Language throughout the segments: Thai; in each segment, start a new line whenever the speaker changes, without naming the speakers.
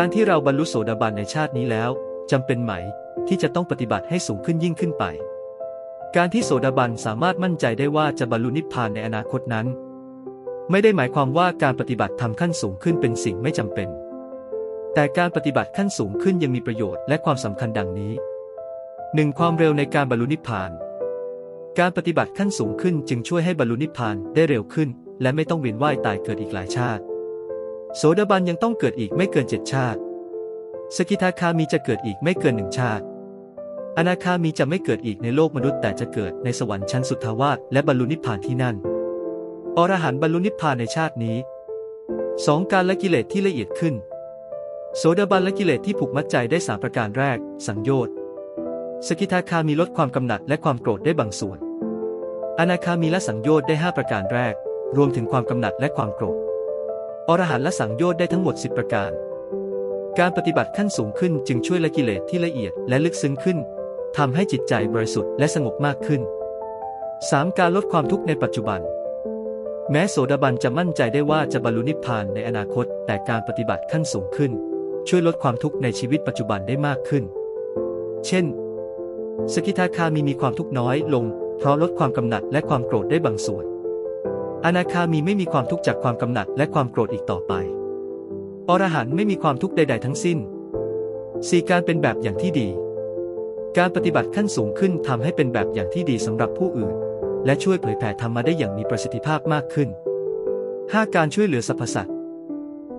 การที่เราบรรลุโสดาบันในชาตินี้แล้วจำเป็นไหมที่จะต้องปฏิบัติให้สูงขึ้นยิ่งขึ้นไป การที่โสดาบันสามารถมั่นใจได้ว่าจะบรรลุนิพพานในอนาคตนั้น ไม่ได้หมายความว่าการปฏิบัติทำขั้นสูงขึ้นเป็นสิ่งไม่จำเป็น แต่การปฏิบัติขั้นสูงขึ้นยังมีประโยชน์และความสำคัญดังนี้ 1. ความเร็วในการบรรลุนิพพาน การปฏิบัติขั้นสูงขึ้นจึงช่วยให้บรรลุนิพพานได้เร็วขึ้น และไม่ต้องเวียนว่ายตายเกิดอีกหลายชาติ โสดาบันยังต้องเกิดอีกไม่เกินเจ็ดชาติ สกิทาคามีจะเกิดอีกไม่เกินหนึ่งชาติ อนาคามีจะไม่เกิดอีกในโลกมนุษย์ แต่จะเกิดในสวรรค์ชั้นสุทธาวาสและบรรลุนิพพานที่นั่น อรหันต์บรรลุนิพพานในชาตินี้ 2. การละกิเลสที่ละเอียดขึ้น โสดาบันละกิเลสที่ผูกมัดใจได้สามประการแรก สังโยชน์ สกิทาคามีลดความกำหนัดและความโกรธได้บางส่วน อนาคามีละสังโยชน์ได้ 5 ประการแรก รวมถึงความกำหนัดและความโกรธ อรหันต์ละสังโยชน์ได้ทั้งหมด 10 ประการ การปฏิบัติขั้นสูงขึ้นจึงช่วยละกิเลสที่ละเอียดและลึกซึ้งขึ้นทำให้จิตใจบริสุทธิ์และสงบมากขึ้น 3. การลดความทุกข์ในปัจจุบัน แม้โสดาบันจะมั่นใจได้ว่าจะบรรลุนิพพานในอนาคต แต่การปฏิบัติขั้นสูงขึ้น ช่วยลดความทุกข์ในชีวิตปัจจุบันได้มากขึ้น เช่น สกิทาคามีมีความทุกข์น้อยลง เพราะลดความกำหนัดและความโกรธได้บางส่วน อนาคามีไม่มีความทุกข์จากความกำหนัดและความโกรธอีกต่อไป อรหันต์ไม่มีความทุกข์ใด ๆ ทั้งสิ้น 4. การเป็นแบบอย่างที่ดี การปฏิบัติขั้นสูงขึ้นทำให้เป็นแบบอย่างที่ดีสำหรับผู้อื่น และช่วยเผยแผ่ธรรมะได้อย่างมีประสิทธิภาพมากขึ้น 5. การช่วยเหลือสรรพสัตว์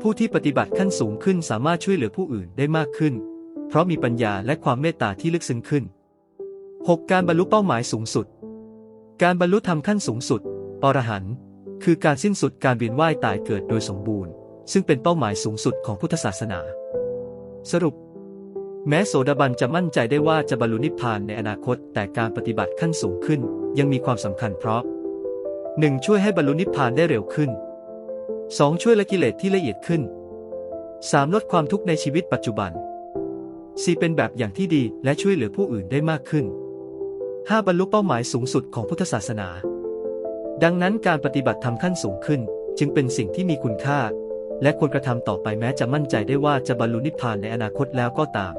ผู้ที่ปฏิบัติขั้นสูงขึ้นสามารถช่วยเหลือผู้อื่นได้มากขึ้น เพราะมีปัญญาและความเมตตาที่ลึกซึ้งขึ้น 6. การบรรลุเป้าหมายสูงสุด การบรรลุธรรมขั้นสูงสุด อรหันต์ คือการสิ้นสุดการเวียนว่ายตายเกิดโดยสมบูรณ์ ซึ่งเป็นเป้าหมายสูงสุดของพุทธศาสนา สรุป แม้โสดาบันจะมั่นใจได้ว่าจะบรรลุนิพพานในอนาคต แต่การปฏิบัติขั้นสูงขึ้น ยังมีความสำคัญเพราะ 1. ช่วยให้บรรลุนิพพานได้เร็วขึ้น 2. ช่วยละกิเลสที่ละเอียดขึ้น 3. ลดความทุกข์ในชีวิตปัจจุบัน 4. เป็นแบบอย่างที่ดีและช่วยเหลือผู้อื่นได้มากขึ้น 5. บรรลุเป้าหมายสูงสุดของพุทธศาสนา ดังนั้นการปฏิบัติธรรมขั้นสูงขึ้น จึงเป็นสิ่งที่มีคุณค่า และควรกระทำต่อไปแม้จะมั่นใจได้ว่าจะบรรลุนิพพานในอนาคตแล้วก็ตาม